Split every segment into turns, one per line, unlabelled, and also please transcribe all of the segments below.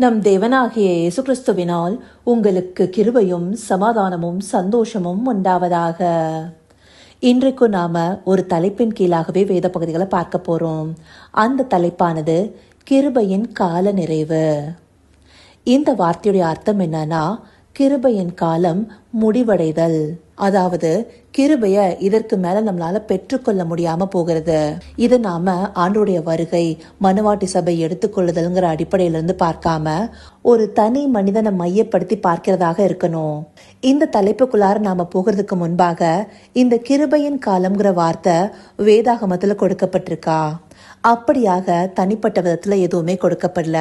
நம் தேவனாகிய இயேசு கிறிஸ்துவினால் உங்களுக்கு கிருபையும் சமாதானமும் சந்தோஷமும் உண்டாவதாக. இன்றைக்கு நாம ஒரு தலைப்பின் கீழாகவே வேத பகுதிகளை பார்க்க போறோம். அந்த தலைப்பானது கிருபையின் கால நிறைவு. இந்த வார்த்தையுடைய அர்த்தம் என்னன்னா கிருபையின் காலம் முடிவடைதல். அதாவது கிருபைய இதற்கு மேல நம்மளால பெற்றுக்கொள்ள முடியாம போகிறது. இது நாம ஆண்டுடைய வருகை மனுவாட்டி சபை எடுத்துக்கொள்ளுதல்ங்கிற அடிப்படையில இருந்து பார்க்காம ஒரு தனி மனிதனை மையப்படுத்தி பார்க்கிறதாக இருக்கணும். இந்த தலைப்புக்குள்ளார நாம போகிறதுக்கு முன்பாக இந்த கிருபையின் காலம்ங்கிற வார்த்தை வேதாகமத்துல கொடுக்கப்பட்டிருக்கா? அப்படியாக தனிப்பட்ட விதத்தில் எதுவுமே கொடுக்கப்படல.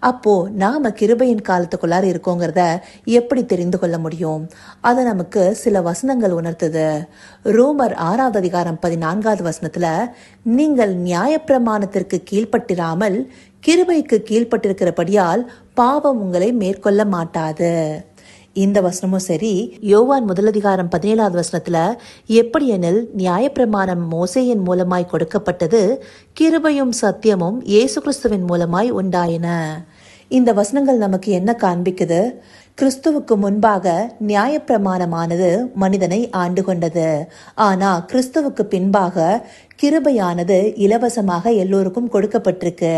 அப்போ நாம கிருபையின் காலத்துக்குள்ளார இருக்கோங்கிறத எப்படி தெரிந்து கொள்ள முடியும்? அதை நமக்கு சில வசனங்கள் உணர்த்துது. ரோமர் ஆறாவது அதிகாரம் பதினான்காவது வசனத்துல நீங்கள் நியாயப்பிரமாணத்திற்கு கீழ்ப்பட்டிராமல் கிருபைக்கு கீழ்ப்பட்டிருக்கிறபடியால் பாவம் உங்களை மேற்கொள்ள மாட்டாது. இந்த வசனமும் சரி யோவான் முதலதிகாரம் பதினேழாவது வசனத்துல எப்படி எனில் நியாயப்பிரமாணம் மோசையின் மூலமாய் கொடுக்கப்பட்டது கிருபையும் சத்தியமும் இயேசு கிறிஸ்துவின் மூலமாய் உண்டாயின. இந்த வசனங்கள் நமக்கு என்ன காண்பிக்குது? கிறிஸ்துவுக்கு முன்பாக நியாயப்பிரமாணமானது மனிதனை ஆண்டு கொண்டது ஆனா கிறிஸ்துவுக்கு பின்பாக கிருபையானது இலவசமாக எல்லோருக்கும் கொடுக்கப்பட்டிருக்கு.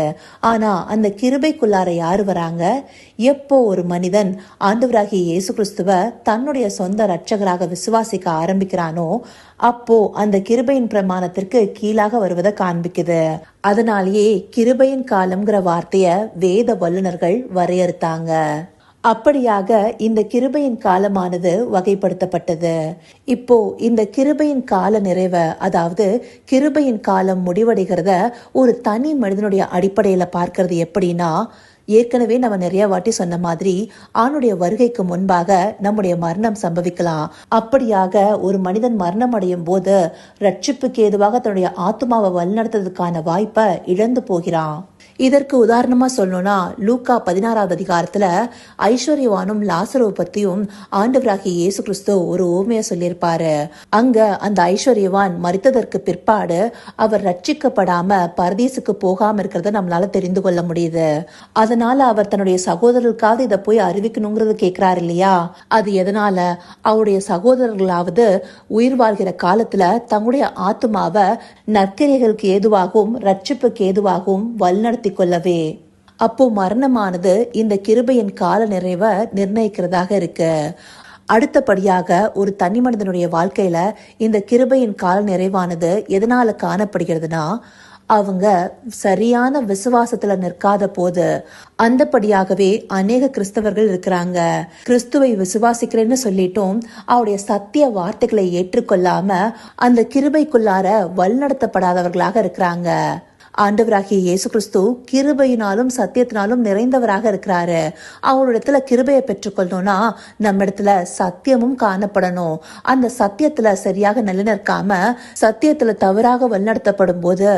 ஆனா அந்த கிருபைக்குள்ளார யார் வராங்க? எப்போ ஒரு மனிதன் ஆண்டவராகிய இயேசு கிறிஸ்துவ தன்னுடைய சொந்த ரட்சகராக விசுவாசிக்க ஆரம்பிக்கிறானோ அப்போ அந்த கிருபையின் பிரமாணத்திற்கு கீழாக வருவதை காண்பிக்குது. அதனாலேயே கிருபையின் காலம்ங்கிற வார்த்தைய வேத வல்லுநர்கள் வரையறுத்தாங்க. அப்படியாக இந்த கிருபையின் காலமானது வகைப்படுத்தப்பட்டது. இப்போ இந்த கிருபையின் கால நிறைவ அதாவது கிருபையின் காலம் முடிவடைகிறத ஒரு தனி மனிதனுடைய அடிப்படையில் பார்க்கறது எப்படின்னா ஏற்கனவே நம்ம நிறைய வாட்டி சொன்ன மாதிரி ஆணுடைய வருகைக்கு முன்பாக நம்முடைய மரணம் சம்பவிக்கலாம். அப்படியாக ஒரு மனிதன் மரணம் அடையும் போது ரட்சிப்புக்கு ஏதுவாக தன்னுடைய ஆத்மாவை வழிநடத்துறதுக்கான வாய்ப்பை இழந்து போகிறான். இதற்கு உதாரணமா சொல்லணும்னா லூக்கா பதினாறாவது அதிகாரத்துல ஐஸ்வர்யவானும் லாசரோ பத்தியும் ஆண்டவராகி இயேசு கிறிஸ்து ஒரு ஓமைய சொல்லியிருப்பாரு. அங்க அந்த ஐஸ்வர்யவான் மறித்ததற்கு பிற்பாடு அவர் ரட்சிக்கப்படாம பரதேசுக்கு போகாம இருக்கிறத நம்மளால தெரிந்து கொள்ள முடியுது. அதனால அவர் தன்னுடைய சகோதரர்களுக்காவது இதை போய் அறிவிக்கணுங்கிறது கேட்கிறாரு இல்லையா? அது எதனால? அவருடைய சகோதரர்களாவது உயிர் வாழ்கிற காலத்துல தங்களுடைய ஆத்மாவை நற்கிரைகளுக்கு ஏதுவாகவும் ரட்சிப்புக்கு ஏதுவாகவும் வழிநடத்த கொள்ளவே. அப்போ மரணமானது இந்த கிருபையின் கால நிறைவை நிர்ணயிக்கிறதாக இருக்கு. அடுத்தபடியாக ஒரு தனி மனிதனுடைய வாழ்க்கையில இந்த கிருபையின் கால நிறைவானது எதனால காணப்படுகிறதுனா அவங்க சரியான விசுவாசத்துல நிற்காத போது அந்தபடியாகவே அநேக கிறிஸ்தவர்கள் இருக்கிறாங்க. கிறிஸ்துவை விசுவாசிக்கிறேன்னு சொல்லிட்டும் அவருடைய சத்திய வார்த்தைகளை ஏற்றுக்கொள்ளாம அந்த கிருபைக்குள்ளார வழிநடத்தப்படாதவர்களாக இருக்கிறாங்க. ஆண்டவராகிய இயேசு கிறிஸ்து கிருபையினாலும் சத்தியத்தினாலும் நிறைந்தவராக இருக்கிறாரு. அவரிடத்துல கிருபையை பெற்றுக்கொள்ளணும்னா நம்ம இடத்துல சத்தியமும் காணப்படணும். அந்த சத்தியத்துல சரியாக நிலைநிற்காம சத்தியத்துல தவறாக வழிநடத்தப்படும் போது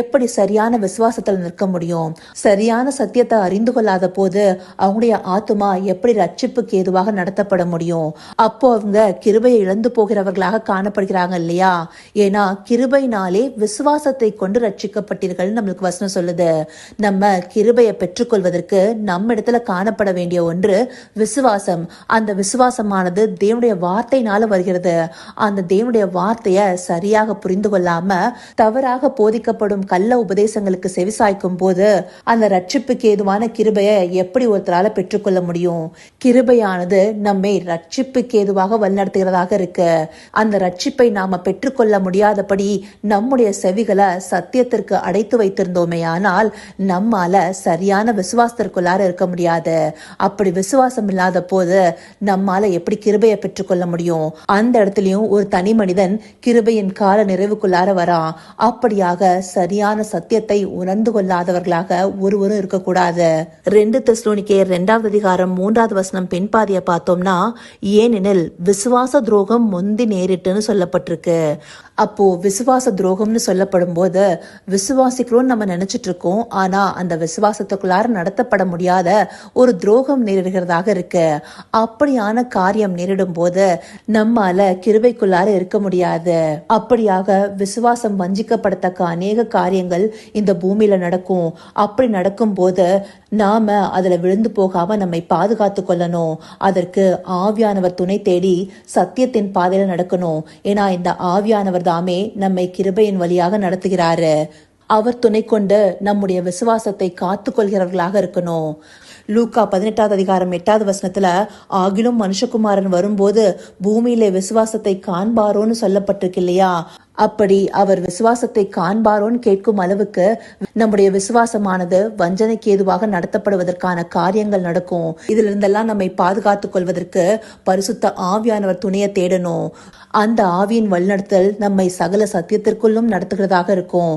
எப்படி சரியான விசுவாசத்துல நிற்க முடியும்? சரியான சத்தியத்தை அறிந்து கொள்ளாத போது அவங்களுடைய ஆத்துமா எப்படி ரட்சிப்புக்கு ஏதுவாக நடத்தப்பட முடியும்? அப்போ அவங்க கிருபையை இழந்து போகிறவர்களாக காணப்படுகிறாங்க இல்லையா? ஏன்னா கிருபையினாலே விசுவாசத்தை கொண்டு ரட்சிக்கப்பட்டீர்கள். நம்மளுக்கு வசனம் சொல்லுது. நம்ம கிருபையை பெற்றுக்கொள்வதற்கு நம்ம இடத்துல காணப்பட வேண்டிய ஒன்று விசுவாசம். அந்த விசுவாசமானது தேவனுடைய வார்த்தையினால வருகிறது. அந்த தேவனுடைய வார்த்தையை சரியாக புரிந்து கொள்ளாம தவறாக போதிக்கப்படும் கள்ள உபதேசங்களுக்கு செவிசாய்க்கும் போது அந்த ரட்சிப்புக்கு ஏதுவான கிருபையை எப்படி ஒருத்தரால பெற்றுக்கொள்ள முடியும்? கிருபையானது நம்மை ரட்சிப்புக்கு ஏதுவாக வழிநடத்துகிறதாக இருக்கு. அந்த ரட்சிப்பை நாம பெற்றுக்கொள்ள முடியாதபடி நம்முடைய செவிகளை சத்தியத்திற்கு அடைத்து வைத்திருந்தோமே ஆனால் நம்மால சரியான விசுவாசத்திற்குள்ளார இருக்க முடியாது. அப்படி விசுவாசம் இல்லாத போது நம்மால எப்படி கிருபையை பெற்றுக்கொள்ள முடியும்? அந்த இடத்துலயும் ஒரு தனி மனிதன் கிருபையின் கால நிறைவுக்குள்ளார வரான். அப்படியாக சரியான சத்தியத்தை உணர்ந்து கொள்ளாதவர்களாக ஒருவரும் இருக்கக்கூடாது. ரெண்டு தெஸ்லோனிக்கே ரெண்டாவது அதிகாரம் மூன்றாவது வசனம் பின்பாதிய பார்த்தோம்னா ஏனெனில் விசுவாச துரோகம் முந்தி நேரிட்டுன்னு சொல்லப்பட்டிருக்கு. அப்போ விசுவாச துரோகம்னு சொல்லப்படும் போது விசுவாசி விசுவாசிக்கிறோம்னு நம்ம நினைச்சிட்டு இருக்கோம். ஆனா அந்த விசுவாசத்துக்குள்ளார நடத்தப்பட முடியாத ஒரு துரோகம் நேரிடுகிறதாக இருக்கு. அப்படியான காரியம் நேரிடும் போது நம்மால கிருபைக்குள்ளார இருக்க முடியாது. அப்படியாக விசுவாசம் வஞ்சிக்கப்படத்தக்க அநேக காரியங்கள் இந்த பூமியில நடக்கும். அப்படி நடக்கும் போது நாம அதுல விழுந்து போகாம நம்மை பாதுகாத்து கொள்ளணும். அதற்கு ஆவியானவர் துணை தேடி சத்தியத்தின் பாதையில நடக்கணும். ஏன்னா இந்த ஆவியானவர் தாமே நம்மை கிருபையின் வழியாக நடத்துகிறாரு. அவர் துணை கொண்டு நம்முடைய விசுவாசத்தை காத்துக்கொள்கிறவர்களாக இருக்கணும். லூக்கா பதினெட்டாவது அதிகாரம் எட்டாவது வசனத்துல ஆகிலும் மனுஷகுமாரன் வரும்போது பூமியிலே விசுவாசத்தை காண்பாரோன்னு சொல்லப்பட்டிருக்கு இல்லையா? அப்படி அவர் விசுவாசத்தை காண்பாரோன்னு கேட்கும் அளவுக்கு நம்முடைய விசுவாசமானது வஞ்சனைக்கு ஏதுவாக நடத்தப்படுவதற்கான காரியங்கள் நடக்கும். இதுல இருந்தெல்லாம் நம்மை பாதுகாத்துக் கொள்வதற்கு பரிசுத்த ஆவியானவர் துணையை தேடணும். அந்த ஆவியின் வழிநடத்தல் நம்மை சகல சத்தியத்திற்குள்ளும் நடத்துகிறதாக இருக்கும்.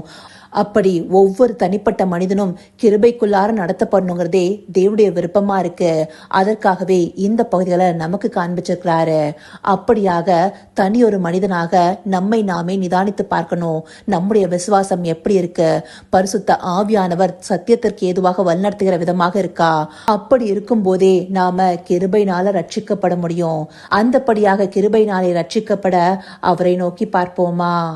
அப்படி ஒவ்வொரு தனிப்பட்ட மனிதனும் கிருபைக்குள்ளார நடத்தப்படணுங்கிறதே தேவடைய விருப்பமா இருக்கு. அதற்காகவே இந்த பகுதிகளை நமக்கு காண்பிச்சிருக்கிறாரு. அப்படியாக தனி ஒரு மனிதனாக நம்மை நாமே நிதானித்து பார்க்கணும். நம்முடைய விசுவாசம் எப்படி இருக்கு? பரிசுத்த ஆவியானவர் சத்தியத்திற்கு ஏதுவாக வழிநடத்துகிற விதமாக இருக்கா? அப்படி இருக்கும் போதே நாம கிருபைனால ரட்சிக்கப்பட முடியும். அந்தபடியாக கிருபைனாலே ரட்சிக்கப்பட அவரை நோக்கி பார்ப்போமா?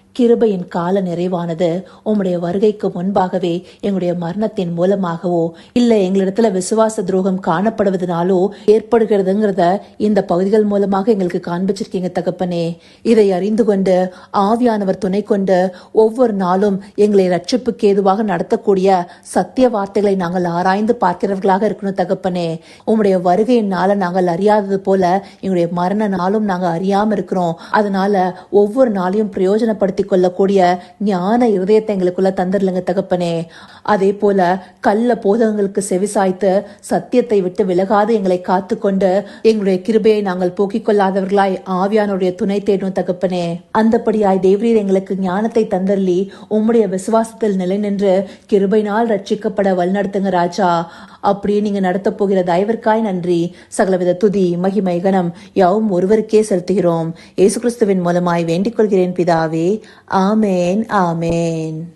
கிருபையின் கால நிறைவானது உம்முடைய வருகைக்கு முன்பாகவே எங்களுடைய மரணத்தின் மூலமாகவோ இல்ல எங்களிடத்துல விசுவாச துரோகம் காணப்படுவதனாலோ ஏற்படுகிறதுங்கிறத இந்த பகுதிகள் மூலமாக எங்களுக்கு காண்பிச்சிருக்கீங்க தகப்பனே. இதை அறிந்து கொண்டு ஆவியானவர் துணை கொண்டு ஒவ்வொரு நாளும் எங்களை ரட்சிப்புக்கு ஏதுவாக நடத்தக்கூடிய சத்திய வார்த்தைகளை நாங்கள் ஆராய்ந்து பார்க்கிறவர்களாக இருக்கணும் தகப்பனே. உங்களுடைய வருகையின் நாள நாங்கள் அறியாதது போல எங்களுடைய மரண நாளும் நாங்கள் அறியாம இருக்கிறோம். அதனால ஒவ்வொரு நாளையும் பிரயோஜனப்படுத்தி கொள்ளக்கூடிய ஞான இருதயத்தை எங்களுக்குள்ள தந்துடலங்க தகப்பனே. அதே போல கள்ள போதகங்களுக்கு செவிசாய்த்து சத்தியத்தை விட்டு விலகாது எங்களை காத்துக்கொண்டு எங்களுடைய கிருபையை நாங்கள் போக்கிக் கொள்ளாதவர்களாய் ஆவியானுடைய துணை தேடும் தகப்பனே. அந்தபடியாய் தேவரீர் எங்களுக்கு ஞானத்தை தந்தள்ளி உம்முடைய விசுவாசத்தில் நிலை நின்று கிருபைனால் ரட்சிக்கப்பட வழிநடத்துங்க ராஜா. அப்படியே நீங்க நடத்த போகிற தயவிற்காய் நன்றி. சகலவித துதி மகிமை கனம் யாவும் ஒருவருக்கே செலுத்துகிறோம். இயேசு கிறிஸ்துவின் மூலமாய் வேண்டிக் கொள்கிறேன் பிதாவே. ஆமேன் ஆமேன்.